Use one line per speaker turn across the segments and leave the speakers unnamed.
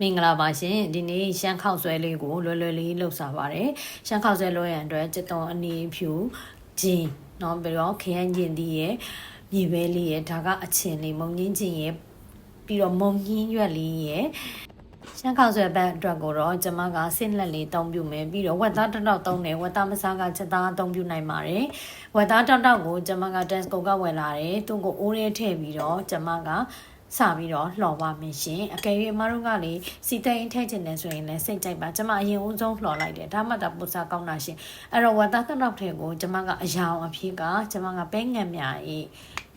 မင်္ဂလာပါရှင်ဒီနေ့ရှမ်းခေါက်ဆွဲလေးကိုလွယ်လွယ်လေးလုပ်စားပါတယ်ရှမ်းခေါက်ဆွဲလုပ်ရန်အတွက်ကျတော်အနီဖြူဂျင်းနော်ပြီးတော့ခရမ်းကျင်ဒီရဲ့မြေပဲလေးရဲ့ဒါကအချင်းလေးမုံငင်းကျင်ရဲ့ပြီးတော့မုံငင်းရွက်လေးရဲ့ရှမ်းခေါက်ဆွဲဘတ်အတွက်ကိုတော့ကျမကဆင့်လက်လေးတုံးပြမယ်ပြီးတော့ဝက်သားတောက်တောက်တုံးတယ်ဝက်သားမစားကချက်သားတုံးပြနိုင်ပါတယ်ဝက်သားတောက်တောက်ကိုကျမက dance ကုတ်ကဝယ်လာတယ်သူ့ကိုအိုးရဲထည့်ပြီးတော့ကျမက စပြီးတော့လှော်ပါမယ်ရှင်အကယ်၍အမတို့ကလေစီတိန်ထည့်ချင်တယ်ဆိုရင်လည်းစိတ်ကြိုက်ပါကျွန်မအရင်ဦးဆုံးလှော်လိုက်တယ်ဒါမှသာပူစားကောင်းတာရှင်အဲ့တော့ဝတ်သားတစ်နောက်ထဲကိုကျွန်မကအယောင်အဖြစ်ကကျွန်မကပဲငံ့မြာဤ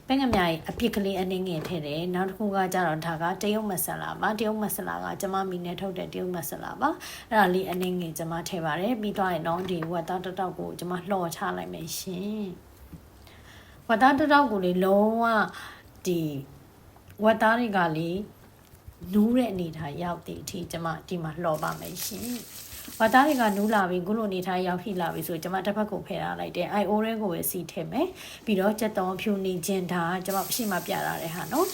ပဲငံ့မြာဤအဖြစ်ကလေးအနှင်းငယ်ထည့်တယ်နောက်တစ်ခုကကြတော့ဒါကတရုတ်မဆလာပါတရုတ်မဆလာကကျွန်မမိနဲ့ထုတ်တဲ့တရုတ်မဆလာပါအဲ့ဒါလေးအနှင်းငယ်ကျွန်မထည့်ပါတယ်ပြီးတော့ရင်တော့ဒီဝတ်သားတစ်တောက်ကိုကျွန်မလှော်ချလိုက်မယ်ရှင်ဝတ်သားတစ်တောက်ကိုလေလုံးဝဒီ ဝက်သားတွေကလေနူးတဲ့အနေထားရောက်တဲ့အထိကျမဒီမှာလှော်ပါမယ်ရှင်ဝက်သားတွေကနူးလာပြီခုလိုအနေထားရောက်ဖြစ်လာပြီဆိုကျမတစ်ဖက်ကိုဖယ်ထားလိုက်တယ်အိုင်အိုရဲကိုပဲစီထည့်မယ်ပြီးတော့ကြက်တော်ဖြူနေခြင်းဒါကျမရှိမှပြလာတဲ့ဟာနော်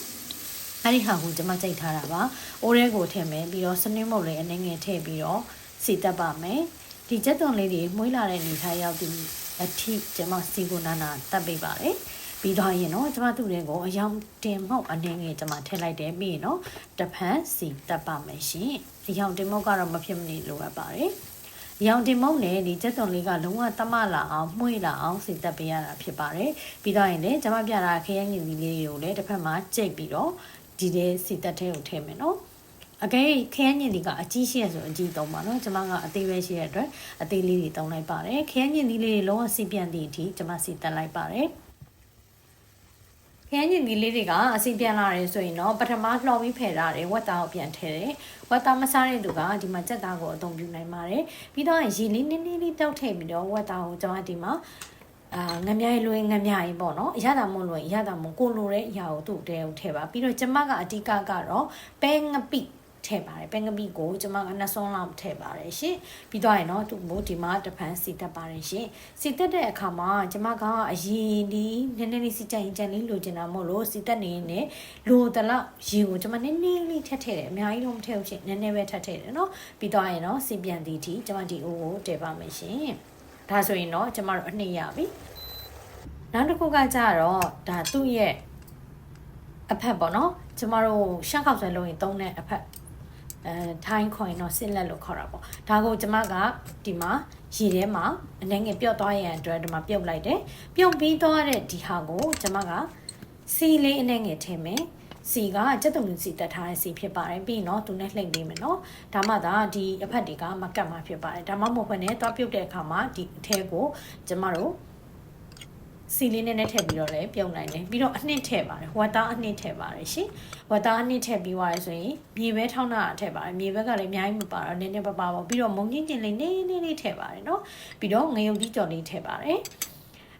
အဲ့ဒီဟာကိုကျမကြိတ်ထားတာပါအိုရဲကိုထည့်မယ်ပြီးတော့စနစ်မုတ်လေးအနေငယ်ထည့်ပြီးတော့စီတက်ပါမယ်ဒီကြက်တော်လေးတွေမွေးလာတဲ့အနေထားရောက်ပြီးအထိကျမစီကိုနာနာတက်ပေးပါတယ် ပြီးတော့ရင်တော့ကျမသူ့တွေကိုအယောင်တင်မောက်အနေငယ်ကျမထည့်လိုက်တယ်ပြီးရင်တော့တဖန်စီတက်ပါမယ်ရှင်အယောင်တင်မောက်ကတော့မဖြစ်မနေလိုအပ်ပါတယ်အယောင်တင်မောက်နဲ့ဒီကျက်သွန်လေးကလုံးဝတမလာအောင်မှုေးလာအောင်စီတက်ပေးရတာဖြစ်ပါတယ်ပြီးတော့ရင်လည်းကျမပြတာခရမ်းငင်ကြီးလေးတွေကိုလည်းတစ်ဖက်မှာကြိတ်ပြီးတော့ဒီတဲ့စီတက်ထဲကိုထည့်မယ်နော်အကဲခရမ်းညင်ဒီကအကြီးရှိရဆိုအကြီးသုံးပါနော်ကျွန်မကအသေးပဲရှိရတဲ့အတွက်အသေးလေးတွေသုံးလိုက်ပါတယ်ခရမ်းညင်ဒီလေးတွေလုံးဝစီပြန်သည့်အထိကျွန်မစီတက်လိုက်ပါတယ်ခ ရမ်းညင်ဒီလေးတွေကအစီပြန်လာတယ်ဆိုရင်တော့ပထမလှော်ပြီးဖယ်ထားတယ်ဝက်သားကိုပြန်ထည့်တယ်ဝက်သားမစားတဲ့သူကဒီမှာကြက်သားကိုအသုံးပြုနိုင်ပါတယ်ပြီးတော့ရေလေးနည်းနည်းလေးတောက်ထည့်ပြီးတော့ဝက်သားကိုကျွန်မဒီမှာအာငမြိုင်လွင်ငမြိုင်ပေါ့နော်အရသာမွန်လွင်အရသာမွန်ကိုလိုတဲ့အရာကိုသူ့တဲကိုထည့်ပါပြီးတော့ကျမကအဓိကကတော့ပဲငပိ ထည့်ပါတယ်ပဲငပိကိုကျမကနှစ်စွန်းလောက်ထည့်ပါတယ်ရှင်ပြီးတော့ရင်တော့သူ့မို့ဒီမှာတပန်းစီတက်ပါတယ်ရှင်စီတက်တဲ့အခါမှာကျမကအရင်ဒီနည်းနည်းလေးစီကြရင်ကြံလေးလိုချင်တာမို့လို့စီတက်နေနေလိုတလောက်ရေကိုကျမနည်းနည်းလေးထက်ထည့်တယ်အများကြီးတော့မထည့်ဘူးရှင်နည်းနည်းပဲထက်ထည့်တယ်နော်ပြီးတော့ရင်တော့စီပြန်ဒီတီကျမဒီအိုးကိုတည်ပါမယ်ရှင်ဒါဆိုရင်တော့ကျမတို့အနှစ်ရပြီနောက်တစ်ခုကကြတော့ဒါသူ့ရဲ့အဖက်ပေါ့နော်ကျမတို့ရှန့်ခောက်ဆွဲလုံးရင်သုံးတဲ့အဖက် အဲထိုင်းခေါ်ရင်တော့စစ်လက်လို့ခေါ်တာပေါ့ဒါကိုကျမကဒီမှာရေထဲမှာအနေငယ်ပြုတ်သွားရန်အတွက်ဒီမှာပြုတ်လိုက်တယ်ပြုတ်ပြီးသွားတဲ့ဒီဟာကိုကျမကစီလေးအနေငယ်ထည့်မယ်စီကစက်တုံစီတက်ထားတဲ့စီဖြစ်ပါတယ်ပြီးရင်တော့သူနဲ့လှိမ့်ပေးမယ်နော်ဒါမှသာဒီအဖက်တွေကမကတ်မှာဖြစ်ပါတယ်ဒါမှမဟုတ်ဘဲနဲ့သွားပြုတ်တဲ့အခါမှာဒီအထဲကိုကျမတို့ စီလေးနဲ့နဲ့ထည့်ပြီးတော့လည်းပြုံနိုင်တယ်ပြီးတော့အနှစ်ထည့်ပါတယ်ဝတ်သားအနှစ်ထည့်ပါတယ်ရှင်ဝတ်သားအနှစ်ထည့်ပြီးသွားရဆိုရင်မြေပဲထောင်းတာထည့်ပါတယ်မြေဘက်ကလည်းအများကြီးမပါတော့နည်းနည်းပါပါပေါ့ပြီးတော့မုံချင်းချင်းလေးနည်းနည်းလေးထည့်ပါတယ်နော်ပြီးတော့ငရုတ်ကြီးကြော်လေးထည့်ပါတယ်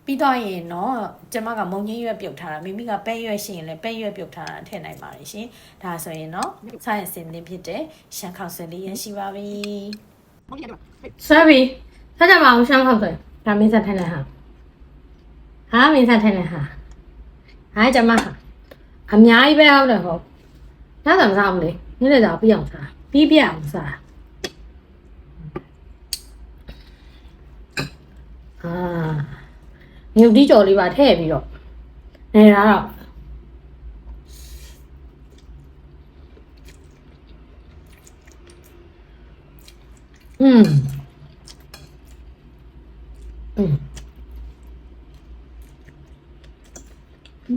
ပြီးတော့ရင်တော့ကျမကမုံချင်းရွက်ပြုတ်ထားတာမိမိကပဲရွက်ရှိရင်လည်းပဲရွက်ပြုတ်ထားတာထည့်နိုင်ပါတယ်ရှင်ဒါဆိုရင်တော့ဆိုရင်စင်လင်းဖြစ်တဲ့ရှန်ခေါက်ဆွဲလေးရရှိပါပြီ
ဆွဲပြီဆက်ကြပါအောင်ရှမ်းခောက်ဆွဲဒါမင်းဆက်ထိုင်လိုက်ဟာ ဟာမင်းဆက်ထိုင်လိုက်ဟာဟာကျမဟာအများကြီးပဲဟုတ်တယ်ဟုတ်ဒါသာမစားဘူးလေနေ့လေသာပြအောင်စားပြီးပြအောင်စားအာမြုပ်တီးကြော်လေးပါထည့်ပြီးတော့နေတာတော့อืม ရ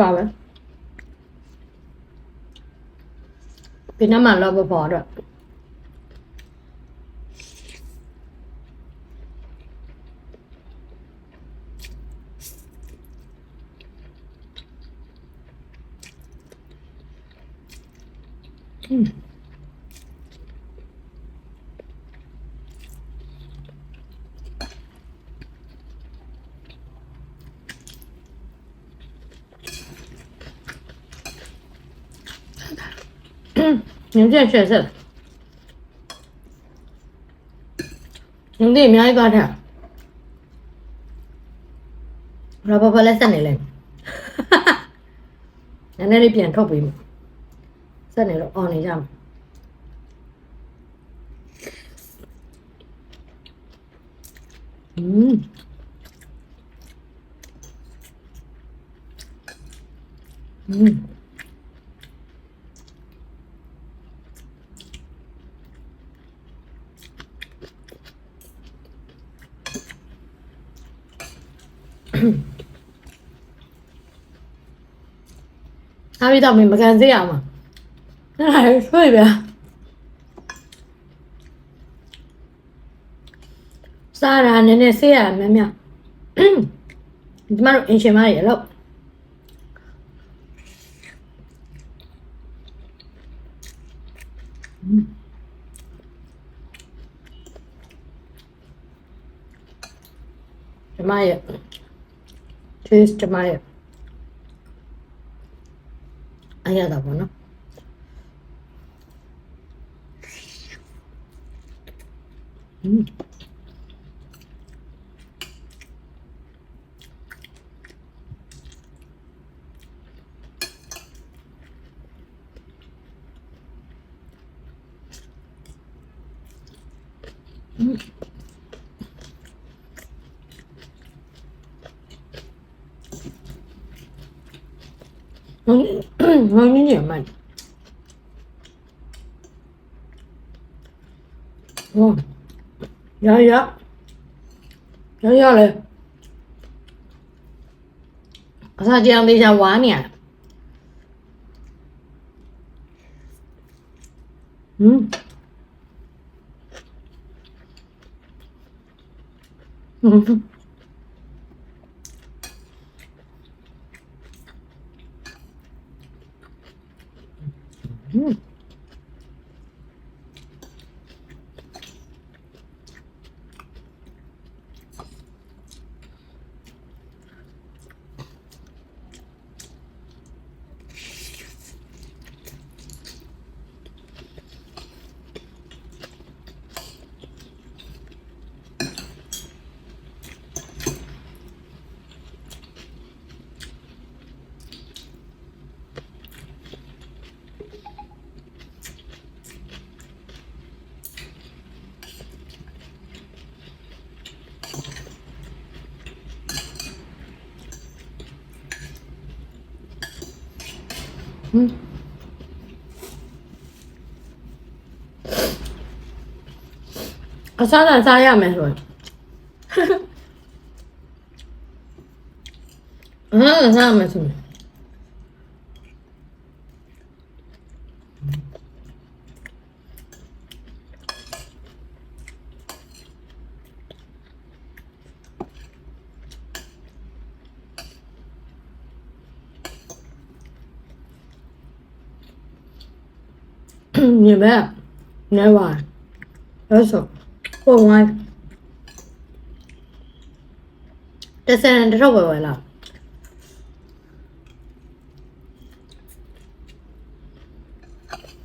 ပါပဲဒီနမလောဘပေါ်တော့อืมညင်ချက်ချက်ဆက်ညင်ဒီအ များကြီးသွားတာရပါပါလက်ဆက်နေလဲနည်းနည်းလေးပြန်ထုတ်ပေးမယ်စက်နေတော့ on နေကြမှာอื စားပြီးတော့မင်းမကန်သေးရမှာအဲ့ဒါလေးဆွေးပြစားရနည်းနည်းဆေးရများများဒီမှာတော့အင်ရှင်မရရလို့ကျမရဲ့ taste ကျမရဲ့ အရတာပေါ့နော်อืมငုံ ငုံညံ့မှန်ဟောရရရရလေအစားကြောင်သေးချာဝါနေရဟမ်ဟမ် အစားသာစားရမယ်ဆိုရင်အစားသာစားရမယ်ဆိုရင် не бе, не ва. Eso, como hay. Te se en robo, ¿verdad? เ